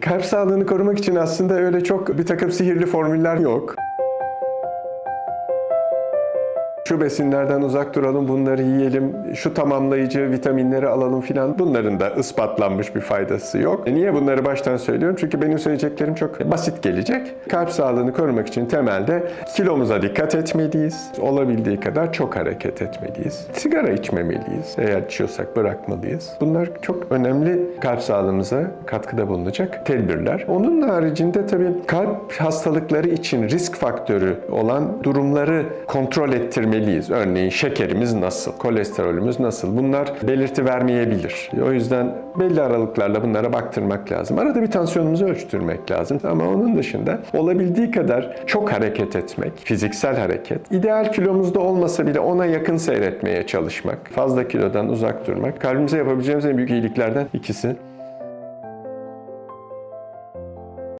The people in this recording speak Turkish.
Kalp sağlığını korumak için aslında öyle çok bir takım sihirli formüller yok. Şu besinlerden uzak duralım, bunları yiyelim, şu tamamlayıcı vitaminleri alalım filan. Bunların da ispatlanmış bir faydası yok. E niye bunları baştan söylüyorum? Çünkü benim söyleyeceklerim çok basit gelecek. Kalp sağlığını korumak için temelde kilomuza dikkat etmeliyiz. Olabildiği kadar çok hareket etmeliyiz. Sigara içmemeliyiz. Eğer içiyorsak bırakmalıyız. Bunlar çok önemli kalp sağlığımıza katkıda bulunacak tedbirler. Onun haricinde tabii kalp hastalıkları için risk faktörü olan durumları kontrol ettirmeliyiz. Örneğin şekerimiz nasıl, kolesterolümüz nasıl? Bunlar belirti vermeyebilir. O yüzden belli aralıklarla bunlara baktırmak lazım. Arada bir tansiyonumuzu ölçtürmek lazım. Ama onun dışında olabildiği kadar çok hareket etmek, fiziksel hareket, ideal kilomuzda olmasa bile ona yakın seyretmeye çalışmak, fazla kilodan uzak durmak, kalbimize yapabileceğimiz en büyük iyiliklerden ikisi.